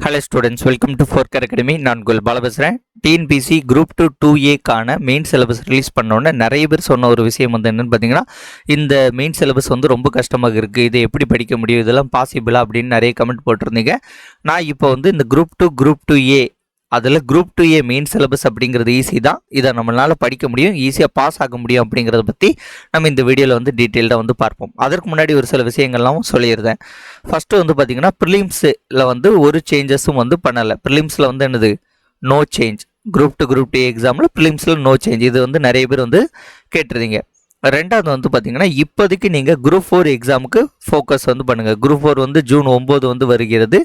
Hello students welcome to ஃபோர்கர் academy நான் உங்கள் பேசுகிறேன் டிஎன்பிசி குரூப் டூ டூ ஏக்கான மெயின் சிலபஸ் ரிலீஸ் பண்ணோன்னே நிறைய பேர் சொன்ன ஒரு விஷயம் வந்து என்னென்னு பார்த்தீங்கன்னா இந்த மெயின் சிலபஸ் வந்து ரொம்ப கஷ்டமாக இருக்குது இதை எப்படி படிக்க முடியும்? இதெல்லாம் பாசிபிளா அப்படின்னு நிறைய கமெண்ட் போட்டிருந்தீங்க. நான் இப்போ வந்து இந்த group two group two A அதில் group two A main syllabus அப்படிங்கிறது ஈஸி தான். இதை நம்மளால் படிக்க முடியும் ஈஸியாக பாஸ் ஆக முடியும் அப்படிங்கிறத பற்றி நம்ம இந்த வீடியோவில் வந்து டீட்டெயில்டாக வந்து பார்ப்போம். அதற்கு முன்னாடி ஒரு சில விஷயங்கள்லாம் சொல்லியிருந்தேன். ஃபஸ்ட்டு வந்து பார்த்திங்கன்னா ப்ரிலிம்ஸில் வந்து ஒரு சேஞ்சஸும் வந்து பண்ணலை. ப்ரிலிம்ஸில் வந்து என்னது? No change group two group D எக்ஸாமில் ப்ரிலிம்ஸில் நோ சேஞ்ச் இது வந்து நிறைய பேர் வந்து கேட்டிருந்தீங்க. ரெண்டாவது வந்து பார்த்தீங்கன்னா இப்போதைக்கு நீங்கள் குரூப் ஃபோர் எக்ஸாமுக்கு ஃபோக்கஸ் வந்து பண்ணுங்கள் குரூப் ஃபோர் வந்து ஜூன் ஒம்பது வந்து வருகிறது.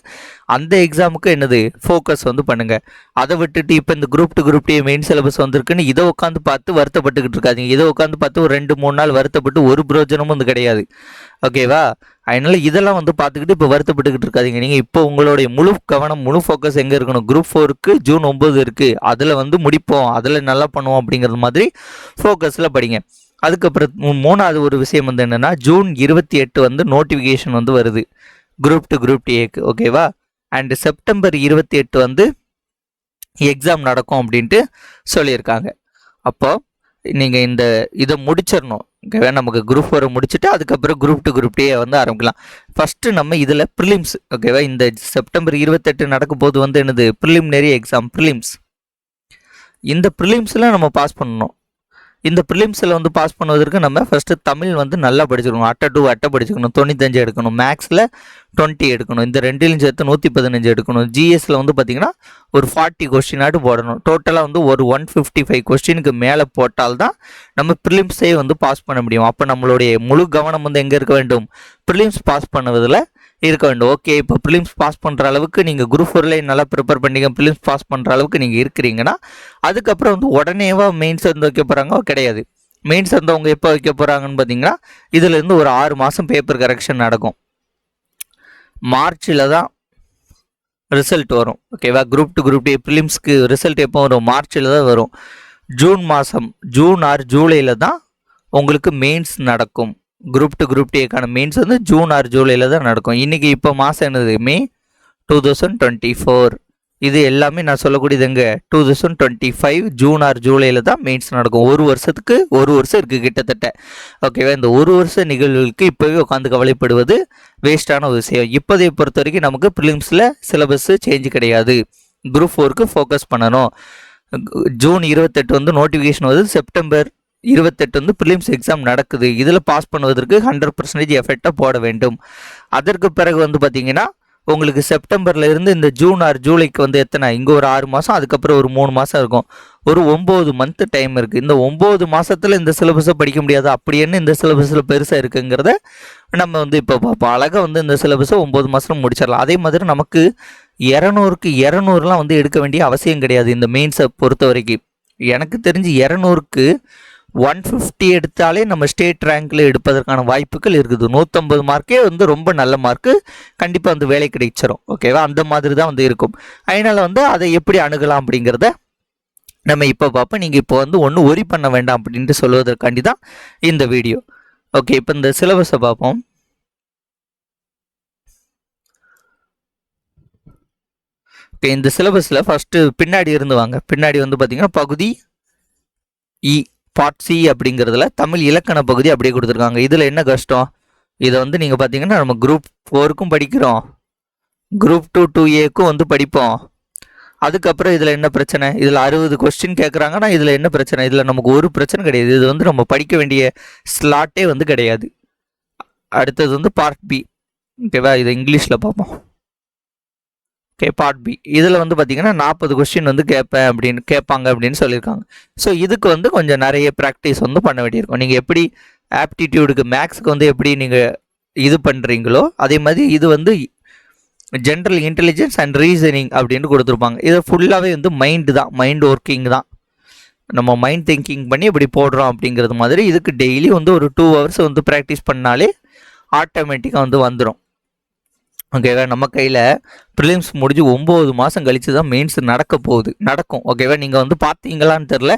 அந்த எக்ஸாமுக்கு என்னது? ஃபோக்கஸ் வந்து பண்ணுங்கள் அதை விட்டுட்டு இப்போ இந்த group two group D main syllabus வந்திருக்குன்னு இதை உட்காந்து பார்த்து வருத்தப்பட்டுக்கிட்டு இருக்காதீங்க. இதை உட்காந்து பார்த்து ஒரு ரெண்டு மூணு நாள் வருத்தப்பட்டு ஒரு பிரோஜனமும் வந்து கிடையாது. ஓகேவா அதனால் இதெல்லாம் வந்து பார்த்துக்கிட்டு இப்போ வருத்தப்பட்டுக்கிட்டு இருக்காதீங்க. நீங்கள் இப்போ உங்களுடைய முழு கவனம் முழு ஃபோக்கஸ் எங்கே இருக்கணும்? குரூப் ஃபோருக்கு ஜூன் ஒம்பது இருக்குது அதில் வந்து முடிப்போம். அதில் நல்லா பண்ணுவோம் அப்படிங்கிறது மாதிரி ஃபோக்கஸில் படிங்க. அதுக்கப்புறம் மூணாவது ஒரு விஷயம் வந்து என்னென்னா ஜூன் இருபத்தி எட்டு வந்து நோட்டிஃபிகேஷன் வந்து வருது. குரூப் டு குரூப் டிஏக்கு ஓகேவா அண்டு செப்டம்பர் இருபத்தி எட்டு வந்து எக்ஸாம் நடக்கும் அப்படின்ட்டு சொல்லியிருக்காங்க. அப்போது நீங்கள் இந்த இதை முடிச்சிடணும். ஓகேவா நமக்கு குரூப் ஃபோரை முடிச்சுட்டு அதுக்கப்புறம் குரூப் டு குரூப் டே வந்து ஆரம்பிக்கலாம். ஃபஸ்ட்டு நம்ம இதில் ப்ரிலிம்ஸ் ஓகேவா இந்த செப்டம்பர் இருபத்தெட்டு நடக்கும் போது வந்து என்னது? ப்ரிலிமினரி எக்ஸாம் ப்ரிலிம்ஸ் இந்த ப்ரிலிம்ஸில் நம்ம பாஸ் பண்ணணும். இந்த ப்ரிலிம்ஸில் வந்து பாஸ் பண்ணுவதற்கு நம்ம ஃபஸ்ட்டு தமிழ் வந்து நல்லா படிச்சிருக்கணும் அட்டை டூ அட்டை படிச்சுக்கணும். தொண்ணூத்தஞ்சு எடுக்கணும். மேக்ஸில் டுவெண்ட்டி எடுக்கணும். இந்த ரெண்டிலும் சேர்த்து நூற்றி பதினஞ்சு எடுக்கணும் ஜிஎஸ்சில் வந்து பார்த்தீங்கன்னா ஒரு ஃபார்ட்டி கொஸ்டினாட்டு போடணும். டோட்டலாக வந்து ஒரு ஒன் ஃபிஃப்டி ஃபைவ் கொஸ்டினுக்கு மேலே போட்டால்தான் நம்ம ப்ரிலிம்ஸே வந்து பாஸ் பண்ண முடியும். அப்போ நம்மளுடைய முழு கவனம் வந்து எங்கே இருக்க வேண்டும்? ப்ரிலிம்ஸ் பாஸ் பண்ணுவதில் இருக்க வேண்டும். ஓகே இப்போ ப்ரிலிம்ஸ் பாஸ் பண்ணுற அளவுக்கு நீங்கள் குரூப் ஃபோர்லேயே நல்லா ப்ரிப்பேர் பண்ணிங்க ப்ரிலிம்ஸ் பாஸ் பண்ணுற அளவுக்கு நீங்கள் இருக்கிறீங்கன்னா அதுக்கப்புறம் வந்து உடனேவா மெயின்ஸ் வந்து வைக்க போகிறாங்க கிடையாது. மெயின்ஸ் வந்து அவங்க எப்போ வைக்க போகிறாங்கன்னு பார்த்தீங்கன்னா இதுலேருந்து ஒரு ஆறு மாதம் பேப்பர் கரெக்ஷன் நடக்கும். மார்ச்சில் தான் ரிசல்ட் வரும். ஓகேவா குரூப் டு குரூப் டே ப்ரிலிம்ஸ்க்கு ரிசல்ட் எப்போ வரும்? மார்ச்சில் தான் வரும். ஜூன் மாதம் ஜூன் ஆர் ஜூலையில் தான் உங்களுக்கு மெயின்ஸ் நடக்கும். குரூப் டு குரூப் டேக்கான மெயின்ஸ் வந்து ஜூன் ஆர் ஜூலையில் தான் நடக்கும். இன்றைக்கி இப்போ மாதம் என்னது? May two thousand twenty four இது எல்லாமே நான் சொல்லக்கூடியது எங்கே? Two thousand twenty five June or ஜூலையில் தான் மெயின்ஸ் நடக்கும். ஒரு வருஷத்துக்கு ஒரு வருஷம் இருக்குது கிட்டத்தட்ட. ஓகேவா இந்த ஒரு வருஷ நிகழ்வுகளுக்கு இப்போவே உட்காந்து கவலைப்படுவது வேஸ்டான ஒரு விஷயம். இப்போதைய பொறுத்த வரைக்கும் நமக்கு ப்ரிலிம்ஸில் சிலபஸ் சேஞ்ச் கிடையாது. குரூப் ஃபோருக்கு ஃபோக்கஸ் பண்ணணும். ஜூன் இருபத்தெட்டு வந்து நோட்டிஃபிகேஷன் வருது. செப்டம்பர் இருபத்தெட்டு வந்து ப்ரிலிம்ஸ் எக்ஸாம் நடக்குது. இதில் பாஸ் பண்ணுவதற்கு ஹண்ட்ரட் பர்சன்டேஜ் எஃபெக்டாக போட வேண்டும். அதற்கு பிறகு வந்து பார்த்திங்கன்னா உங்களுக்கு செப்டம்பரில் இருந்து இந்த ஜூன் ஆறு ஜூலைக்கு வந்து எத்தனை? இங்கே ஒரு ஆறு மாதம் அதுக்கப்புறம் ஒரு மூணு மாதம் இருக்கும். ஒரு ஒம்பது மந்த்து டைம் இருக்குது இந்த ஒம்பது மாதத்தில் இந்த சிலபஸை படிக்க முடியாது. அப்படி என்ன இந்த சிலபஸில் பெருசாக இருக்குங்கிறத நம்ம வந்து இப்போ பார்ப்போம். அழகாக வந்து இந்த சிலபஸை ஒம்பது மாதம் முடிச்சிடலாம். அதே மாதிரி நமக்கு இரநூறுக்கு இரநூறுலாம் வந்து எடுக்க வேண்டிய அவசியம் கிடையாது இந்த மெயின்ஸை பொறுத்த வரைக்கும் எனக்கு தெரிஞ்சு இரநூறுக்கு ஒன் ஃபிஃப்டி எடுத்தாலே நம்ம ஸ்டேட் ரேங்கில் எடுப்பதற்கான வாய்ப்புகள் இருக்குது. நூற்றம்பது மார்க்கே வந்து ரொம்ப நல்ல மார்க்கு கண்டிப்பாக வந்து வேலை கிடைச்சிரும். ஓகேவா அந்த மாதிரி தான் வந்து இருக்கும். அதனால் வந்து அதை எப்படி அணுகலாம் அப்படிங்கிறத நம்ம இப்போ பார்ப்போம். நீங்கள் இப்போ வந்து ஒன்றும் ஒரி பண்ண வேண்டாம் அப்படின்ட்டு சொல்வதற்காண்டி தான் இந்த வீடியோ ஓகே இப்போ இந்த சிலபஸை பார்ப்போம். ஓகே இந்த சிலபஸில் ஃபஸ்ட்டு பின்னாடி இருந்து வாங்க. பின்னாடி வந்து பார்த்தீங்கன்னா பகுதி இ பார்ட் சி அப்படிங்கிறதுல தமிழ் இலக்கண பகுதி அப்படியே கொடுத்துருக்காங்க. இதில் என்ன கஷ்டம்? இதை வந்து நீங்கள் பார்த்தீங்கன்னா நம்ம குரூப் ஃபோருக்கும் படிக்கிறோம். குரூப் டூ டூ ஏக்கும் வந்து படிப்போம். அதுக்கப்புறம் இதில் என்ன பிரச்சனை? இதில் அறுபது கொஸ்டின் கேட்குறாங்கன்னா இதில் என்ன பிரச்சனை? இதில் நமக்கு ஒரு பிரச்சனை கிடையாது. இது வந்து நம்ம படிக்க வேண்டிய ஸ்லாட்டே வந்து கிடையாது. அடுத்தது வந்து பார்ட் பி ஓகேவா இதை இங்கிலீஷில் பார்ப்போம். ஓகே பார்ட் பி இதில் வந்து பார்த்தீங்கன்னா நாற்பது கொஸ்டின் வந்து கேட்பேன் அப்படின்னு கேட்பாங்க அப்படின்னு சொல்லியிருக்காங்க. ஸோ இதுக்கு வந்து கொஞ்சம் நிறைய ப்ராக்டிஸ் வந்து பண்ண வேண்டியிருக்கும். நீங்கள் எப்படி ஆப்டிடியூடுக்கு மேக்ஸுக்கு வந்து எப்படி நீங்கள் இது பண்ணுறீங்களோ அதே மாதிரி இது வந்து ஜென்ரல் இன்டெலிஜென்ஸ் அண்ட் ரீசனிங் அப்படின்னு கொடுத்துருப்பாங்க. இது ஃபுல்லாகவே வந்து மைண்டு தான் மைண்ட் ஒர்க்கிங் தான். நம்ம மைண்ட் திங்கிங் பண்ணி இப்படி போடுறோம் அப்படிங்கிறது மாதிரி இதுக்கு டெய்லி வந்து ஒரு டூ ஹவர்ஸ் வந்து ப்ராக்டிஸ் பண்ணாலே ஆட்டோமேட்டிக்காக வந்து வந்துடும் ஓகேவா நம்ம கையில் ப்ரிலிம்ஸ் முடிஞ்சு ஒம்பது மாதம் கழித்து தான் மெயின்ஸ் நடக்க போகுது. நடக்கும். ஓகேவா நீங்கள் வந்து பார்த்தீங்களான்னு தெரில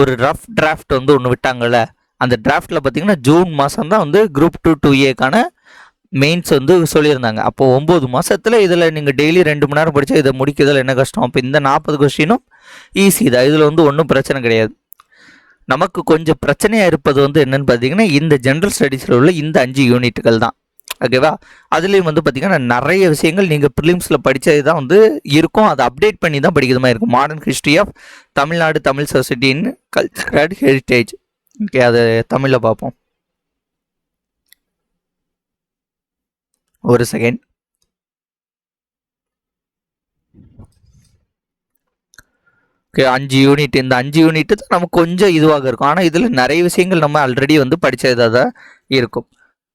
ஒரு ரஃப் டிராஃப்ட் வந்து ஒன்று விட்டாங்கல்ல. அந்த டிராஃப்டில் பார்த்தீங்கன்னா ஜூன் மாதம் தான் வந்து குரூப் டூ டூ ஏக்கான மெயின்ஸ் வந்து சொல்லியிருந்தாங்க. அப்போ ஒம்பது மாதத்தில் இதில் நீங்கள் டெய்லி ரெண்டு மணி நேரம் படித்தா இதை முடிக்கிறதுல என்ன கஷ்டம்? அப்போ இந்த நாற்பது கொஸ்டினும் ஈஸி தான். இதில் வந்து ஒன்றும் பிரச்சனை கிடையாது. நமக்கு கொஞ்சம் பிரச்சனையாக இருப்பது வந்து என்னென்னு பார்த்தீங்கன்னா இந்த ஜென்ரல் ஸ்டடீஸில் உள்ள இந்த அஞ்சு யூனிட்டுகள் தான். ஓகேவா? அதுலேயும் வந்து பார்த்தீங்கன்னா நிறைய விஷயங்கள் நீங்கள் ப்ரிலிம்ஸில் படித்தது தான் வந்து இருக்கும். அதை அப்டேட் பண்ணி தான் படிக்கிற மாதிரி இருக்கும். Modern history of Tamil Nadu Tamil சொசைட்டின்னு culture and heritage okay அதை தமிழில் பார்ப்போம். ஒரு செகண்ட் ஓகே அஞ்சு யூனிட் இந்த அஞ்சு யூனிட்டு தான் நமக்கு கொஞ்சம் இதுவாக இருக்கும். ஆனால் இதில் நிறைய விஷயங்கள் நம்ம ஆல்ரெடி வந்து படித்ததாக தான் இருக்கும்.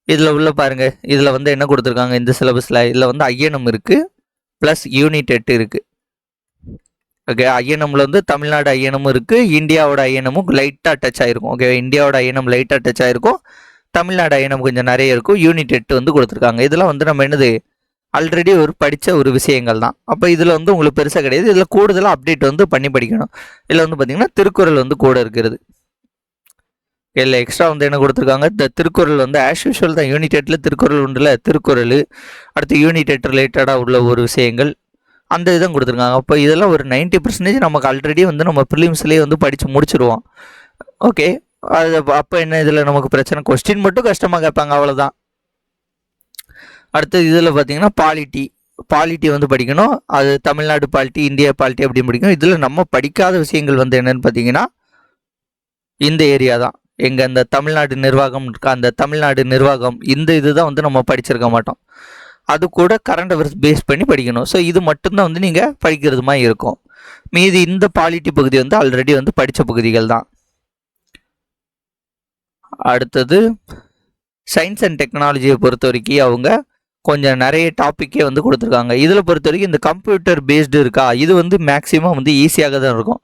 இதில் உள்ள பாருங்கள் இதில் வந்து என்ன கொடுத்துருக்காங்க? இந்த சிலபஸில் இதில் வந்து ஐஎன்எம் இருக்குது ப்ளஸ் யூனிட் எட்டு இருக்குது ஓகே ஐஎன்எம்ல வந்து தமிழ்நாடு ஐயனமும் இருக்குது இந்தியாவோட ஐயனமும் லைட்டாக டச் ஆகிருக்கும் ஓகே இந்தியாவோட ஐஎன்எம் லைட்டாக டச் ஆகிருக்கும் தமிழ்நாடு ஐஎன்எம் கொஞ்சம் நிறைய இருக்கும். யூனிட் எட்டு வந்து கொடுத்துருக்காங்க. இதெல்லாம் வந்து நம்ம என்னது? ஆல்ரெடி ஒரு படித்த ஒரு விஷயங்கள் தான். அப்போ இதில் வந்து உங்களுக்கு பெருசாக கிடையாது. இதில் கூடுதலாக அப்டேட் வந்து பண்ணி படிக்கணும். இதில் வந்து பார்த்திங்கன்னா திருக்குறள் வந்து கூட இருக்கிறது. இல்லை எக்ஸ்ட்ரா வந்து என்ன கொடுத்துருக்காங்க? இந்த திருக்குறள் வந்து ஆஸ் யூஷுவல் தான். யூனிட் எட்டில் திருக்குறள் உண்டுல திருக்குறள். அடுத்து யூனிட் எட் ரிலேட்டடாக உள்ள ஒரு விஷயங்கள். அந்த இதுதான் கொடுத்துருக்காங்க. அப்போ இதெல்லாம் ஒரு நைன்ட்டி பர்சன்டேஜ் நமக்கு ஆல்ரெடி வந்து நம்ம ப்ரிலிம்ஸ்லேயே வந்து படித்து முடிச்சிருவோம். ஓகே அது அப்போ என்ன இதில் நமக்கு பிரச்சனை? கொஸ்டின் மட்டும் கஷ்டமாக கேட்பாங்க. அவ்வளோதான் அடுத்து இதில் பார்த்தீங்கன்னா பாலிட்டி பாலிட்டி வந்து படிக்கணும். அது தமிழ்நாடு பாலிட்டி இந்தியா பாலிட்டி அப்படின்னு படிக்கணும். இதில் நம்ம படிக்காத விஷயங்கள் வந்து என்னென்னு பார்த்தீங்கன்னா இந்த ஏரியா தான். எங்கள் அந்த தமிழ்நாடு நிர்வாகம் இருக்கா அந்த தமிழ்நாடு நிர்வாகம் இந்த இதுதான் வந்து நம்ம படிச்சிருக்க மாட்டோம். அது கூட கரண்ட் அஃபேர்ஸ் பேஸ் பண்ணி படிக்கணும். ஸோ இது மட்டும்தான் வந்து நீங்கள் படிக்கிறது மாதிரி இருக்கும். மீதி இந்த பாலிட்டி பகுதி வந்து ஆல்ரெடி வந்து படித்த பகுதிகள் தான். அடுத்தது சயின்ஸ் அண்ட் டெக்னாலஜியை பொறுத்த வரைக்கும் அவங்க கொஞ்சம் நிறைய டாப்பிக்கே வந்து கொடுத்துருக்காங்க. இதில் பொறுத்த வரைக்கும் இந்த கம்ப்யூட்டர் பேஸ்டு இருக்கா இது வந்து மேக்ஸிமம் வந்து ஈஸியாக தான் இருக்கும்.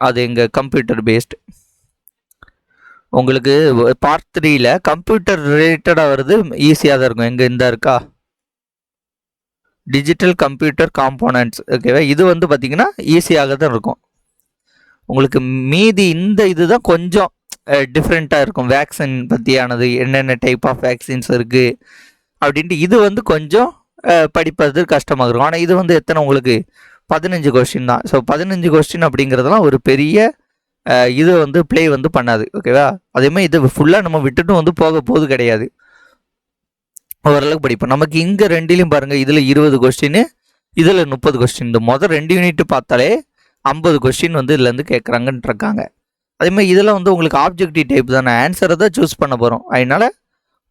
அது எங்கள் கம்ப்யூட்டர் பேஸ்டு உங்களுக்கு பார்ட் த்ரீல கம்ப்யூட்டர் ரிலேட்டடாக வருது ஈஸியாக தான் இருக்கும். எங்கே இந்த இருக்கா? டிஜிட்டல் கம்ப்யூட்டர் காம்போனன்ட்ஸ் ஓகேவா இது வந்து பார்த்திங்கன்னா ஈஸியாக தான் இருக்கும். உங்களுக்கு மீதி இந்த இதுதான் கொஞ்சம் டிஃப்ரெண்ட்டாக இருக்கும். வேக்சின் பற்றியானது என்னென்ன டைப் ஆஃப் வேக்சின்ஸ் இருக்குது அப்படின்ட்டு இது வந்து கொஞ்சம் படிப்பது கஷ்டமாக இருக்கும். ஆனால் இது வந்து எத்தனை உங்களுக்கு? பதினஞ்சு கொஸ்டின் தான். ஸோ பதினஞ்சு கொஸ்டின் அப்படிங்கிறதெல்லாம் ஒரு பெரிய இது வந்து ப்ளே வந்து பண்ணாது ஓகேவா அதேமாதிரி இது ஃபுல்லாக நம்ம விட்டுட்டும் வந்து போக போது கிடையாது. ஓரளவுக்கு படிப்போம். நமக்கு இங்கே ரெண்டிலையும் பாருங்கள் இதில் இருபது கொஸ்டின் இதில் முப்பது கொஸ்டின் இந்த மொதல் ரெண்டு யூனிட் பார்த்தாலே ஐம்பது கொஸ்டின் வந்து இதுலேருந்து கேட்குறாங்கன்னு இருக்காங்க. அதேமாதிரி இதில் வந்து உங்களுக்கு ஆப்ஜெக்டிவ் டைப் தானே. ஆன்சரை தான் சூஸ் பண்ண போகிறோம் அதனால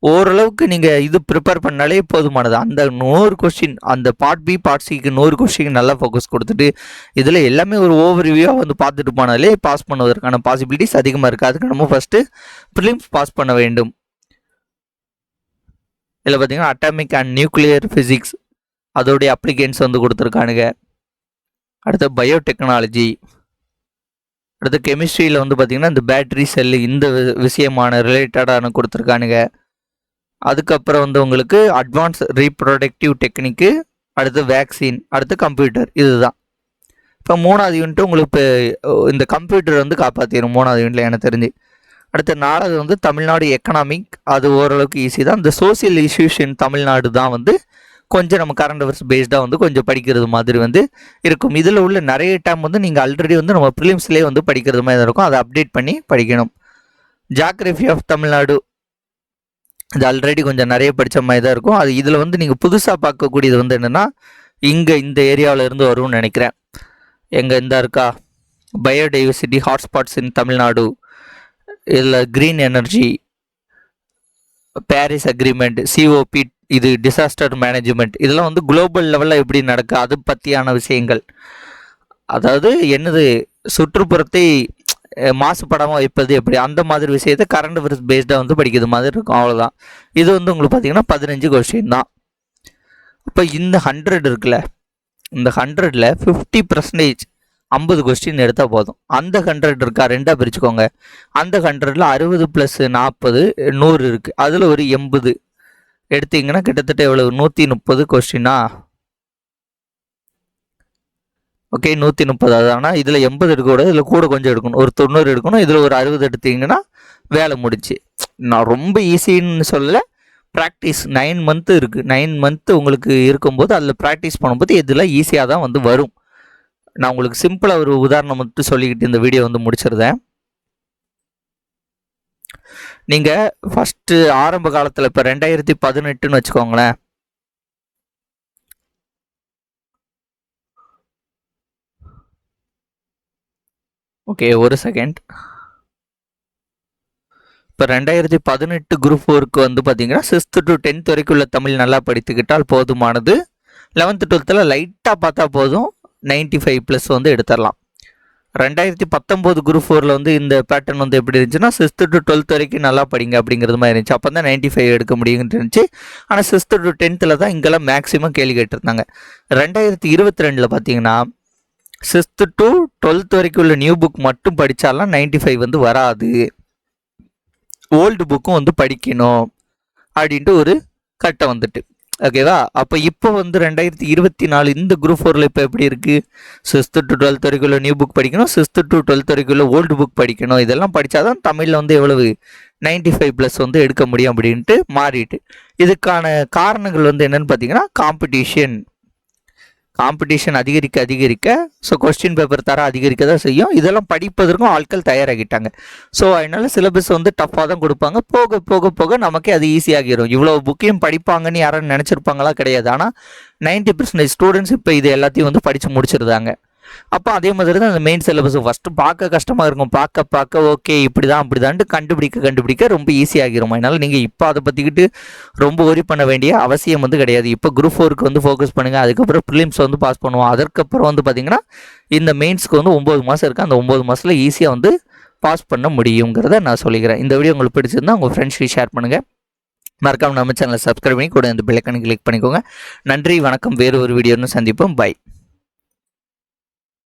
ஓரளவுக்கு நீங்கள் இது ப்ரிப்பேர் பண்ணாலே போதுமானது. அந்த நூறு கொஸ்டின் அந்த பார்ட் பி பார்ட் சிக்கு நூறு கொஸ்டின் நல்லா ஃபோக்கஸ் கொடுத்துட்டு இதில் எல்லாமே ஒரு ஓவர் வியூவாக வந்து பார்த்துட்டு போனாலே பாஸ் பண்ணுவதற்கான பாசிபிலிட்டிஸ் அதிகமாக இருக்குது அதுக்கு நம்ம ஃபஸ்ட்டு ப்ரிலிம்ஸ் பாஸ் பண்ண வேண்டும். இதில் பார்த்தீங்கன்னா அட்டாமிக் அண்ட் நியூக்ளியர் ஃபிசிக்ஸ் அதோடைய அப்ளிகேன்ஸ் வந்து கொடுத்துருக்கானுங்க. அடுத்து பயோடெக்னாலஜி அடுத்து கெமிஸ்ட்ரியில் வந்து பார்த்திங்கன்னா இந்த பேட்டரி செல்லு இந்த வி- விஷயமான ரிலேட்டடான கொடுத்துருக்கானுங்க. அதுக்கப்புறம் வந்து உங்களுக்கு அட்வான்ஸ் ரீப்ரொடக்டிவ் டெக்னிக்கு அடுத்து வேக்சின் அடுத்து கம்ப்யூட்டர் இதுதான். இப்போ மூணாவது யூனிட் உங்களுக்கு இப்போ இந்த கம்ப்யூட்டர் வந்து காப்பாற்றிடும் மூணாவது யூனிட்ல எனக்கு தெரிஞ்சு. அடுத்து நாலாவது வந்து தமிழ்நாடு எக்கனாமிக் அது ஓரளவுக்கு ஈஸி தான். இந்த சோசியல் இஷ்யூஸ் இன் தமிழ்நாடு தான் வந்து கொஞ்சம் நம்ம கரண்ட் அஃபேர்ஸ் பேஸ்டாக வந்து கொஞ்சம் படிக்கிறது மாதிரி வந்து இருக்கும். இதில் உள்ள நிறைய டைம் வந்து நீங்கள் ஆல்ரெடி வந்து நம்ம ப்ரிலிம்ஸ்லேயே வந்து படிக்கிறது மாதிரி தான் இருக்கும். அதை அப்டேட் பண்ணி படிக்கணும். ஜாக்ரஃபி ஆஃப் தமிழ்நாடு இது ஆல்ரெடி கொஞ்சம் நிறைய படித்த மாதிரி தான் இருக்கும். அது இதில் வந்து நீங்கள் புதுசாக பார்க்கக்கூடியது வந்து என்னென்னா இங்கே இந்த ஏரியாவிலேருந்து வரும்னு நினைக்கிறேன். எங்கே இந்த இருக்கா? பயோடைவர்சிட்டி ஹாட்ஸ்பாட்ஸ் இன் தமிழ்நாடு இதில் green energy Paris agreement COP இது டிசாஸ்டர் மேனேஜ்மெண்ட் இதெல்லாம் வந்து குளோபல் லெவலில் எப்படி நடக்கு அது பற்றியான விஷயங்கள். அதாவது என்னது? சுற்றுப்புறத்தை மாசுபடாமல் வைப்பது எப்படி? அந்த மாதிரி விஷயத்தை கரண்ட் அஃபேர்ஸ் பேஸ்டாக வந்து படிக்கிறது மாதிரி இருக்கும். அவ்வளோதான் இது வந்து உங்களுக்கு பார்த்தீங்கன்னா பதினஞ்சு கொஸ்டின் தான். இப்போ இந்த ஹண்ட்ரட் இருக்குல்ல இந்த ஹண்ட்ரடில் ஃபிஃப்டி பர்சன்டேஜ் ஐம்பது கொஸ்டின் எடுத்தால் போதும். அந்த ஹண்ட்ரட் இருக்கா? ரெண்டாக பிரிச்சுக்கோங்க. அந்த ஹண்ட்ரடில் அறுபது ப்ளஸ் நாற்பது நூறு இருக்குது அதில் ஒரு எண்பது. எடுத்தீங்கன்னா கிட்டத்தட்ட எவ்வளோ நூற்றி முப்பது கொஸ்டினா ஓகே நூற்றி முப்பது அது ஆனால் இதில் எண்பது எடுக்கக்கூடாது இதில் கூட கொஞ்சம் எடுக்கணும். ஒரு தொண்ணூறு எடுக்கணும் இதில் ஒரு அறுபது எடுத்தீங்கன்னா வேலை முடிச்சு நான் ரொம்ப ஈஸின்னு சொல்லலை. ப்ராக்டிஸ் நைன் மந்த்து இருக்குது நைன் மந்த்து உங்களுக்கு இருக்கும்போது அதில் ப்ராக்டிஸ் பண்ணும்போது இதில் ஈஸியாக தான் வந்து வரும். நான் உங்களுக்கு சிம்பிளாக ஒரு உதாரணம் மட்டும் சொல்லிக்கிட்டு இந்த வீடியோ வந்து முடிச்சிருந்தேன் நீங்கள் ஃபஸ்ட்டு ஆரம்ப காலத்தில் இப்போ ரெண்டாயிரத்தி பதினெட்டுன்னு வச்சுக்கோங்களேன். ஓகே ஒரு செகண்ட் இப்போ ரெண்டாயிரத்தி பதினெட்டு குரூப் ஃபோருக்கு வந்து பார்த்தீங்கன்னா சிக்ஸ்த்து டு டென்த் வரைக்கும் உள்ள தமிழ் நல்லா படித்துக்கிட்டால் போதுமானது. லெவன்த்து டுவெல்த்தில் லைட்டாக பார்த்தா போதும். நைன்ட்டி ஃபைவ் ப்ளஸ் வந்து எடுத்துடலாம். ரெண்டாயிரத்தி பத்தொம்போது குரூப் ஃபோரில் வந்து இந்த பேட்டர்ன் வந்து எப்படி இருந்துச்சுன்னா சிக்ஸ்த்து டு டுவெல்த் வரைக்கும் நல்லா படிங்க அப்படிங்கிறது மாதிரி இருந்துச்சு. அப்போ தான் நைன்ட்டி ஃபைவ் எடுக்க முடியும்னு இருந்துச்சு. ஆனால் சிக்ஸ்த்து டு டென்த்தில் தான் இங்கெல்லாம் மேக்ஸிமம் கேள்வி கேட்டிருந்தாங்க. ரெண்டாயிரத்தி இருபத்தி ரெண்டில் பார்த்தீங்கன்னா சிக்ஸ்த்து டு டுவெல்த் வரைக்கும் உள்ள நியூ புக் மட்டும் படித்தாலாம் நைன்ட்டி ஃபைவ் வந்து வராது. ஓல்டு புக்கும் வந்து படிக்கணும் அப்படின்ட்டு ஒரு கட்டம் வந்துட்டு. ஓகேவா அப்போ இப்போ வந்து ரெண்டாயிரத்தி இருபத்தி நாலு இந்த குரூப் ஃபோரில் இப்போ எப்படி இருக்குது சிக்ஸ்த்து டு டுவெல்த் வரைக்கும் உள்ள நியூ புக் படிக்கணும் சிக்ஸ்த்து டு டுவெல்த் வரைக்கும் உள்ள ஓல்டு புக் படிக்கணும். இதெல்லாம் படித்தாதான் தமிழில் வந்து எவ்வளவு நைன்ட்டி ஃபைவ் ப்ளஸ் வந்து எடுக்க முடியும் அப்படின்ட்டு மாறிட்டு. இதுக்கான காரணங்கள் வந்து என்னென்னு பார்த்தீங்கன்னா காம்படிஷன் காம்படிஷன் அதிகரிக்க அதிகரிக்க ஸோ கொஸ்டின் பேப்பர் தர அதிகரிக்க தான் செய்யும். இதெல்லாம் படிப்பதற்கும் ஆட்கள் தயாராகிட்டாங்க. ஸோ அதனால சிலபஸ் வந்து டஃப்பாக தான் கொடுப்பாங்க. போக போக போக நமக்கே அது ஈஸியாகிடும் இவ்வளோ புக்கையும் படிப்பாங்கன்னு யாரும் நினச்சிருப்பாங்களா கிடையாது. ஆனால் நைன்டி பர்சன்டேஜ் ஸ்டூடெண்ட்ஸ் இப்போ இது எல்லாத்தையும் வந்து படித்து முடிச்சிருந்தாங்க. அப்போ அதே மாதிரி தான் அந்த மெயின் சிலபஸ் ஃபஸ்ட்டு பார்க்க கஷ்டமாக இருக்கும். பார்க்க பார்க்க ஓகே இப்படி தான் அப்படி தான்ட்டு கண்டுபிடிக்க கண்டுபிடிக்க ரொம்ப ஈஸியாகிரும் அதனால் நீங்கள் இப்போ அதை பற்றிக்கிட்டு ரொம்ப ஒரி பண்ண வேண்டிய அவசியம் வந்து கிடையாது. இப்போ குரூப் ஃபோருக்கு வந்து ஃபோக்கஸ் பண்ணுங்கள் அதுக்கப்புறம் ப்ரிலிம்ஸ் வந்து பாஸ் பண்ணுவோம். அதற்கப்புறம் வந்து பார்த்திங்கன்னா இந்த மெயின்ஸ்க்கு வந்து ஒம்பது மாதம் இருக்குது அந்த ஒம்பது மாதத்தில் ஈஸியாக வந்து பாஸ் பண்ண முடியுங்கிறத நான் சொல்லிக்கிறேன். இந்த வீடியோ உங்களுக்கு பிடிச்சிருந்தா உங்கள் ஃப்ரெண்ட்ஸ்க்கு ஷேர் பண்ணுங்கள் மறக்காமல் நம்ம சேனலை சப்ஸ்கிரைப் பண்ணி கூட இந்த பிள்ளைக்கணு கிளிக் பண்ணிக்கோங்க. நன்றி வணக்கம். வேறு ஒரு வீடியோன்னு சந்திப்போம். பை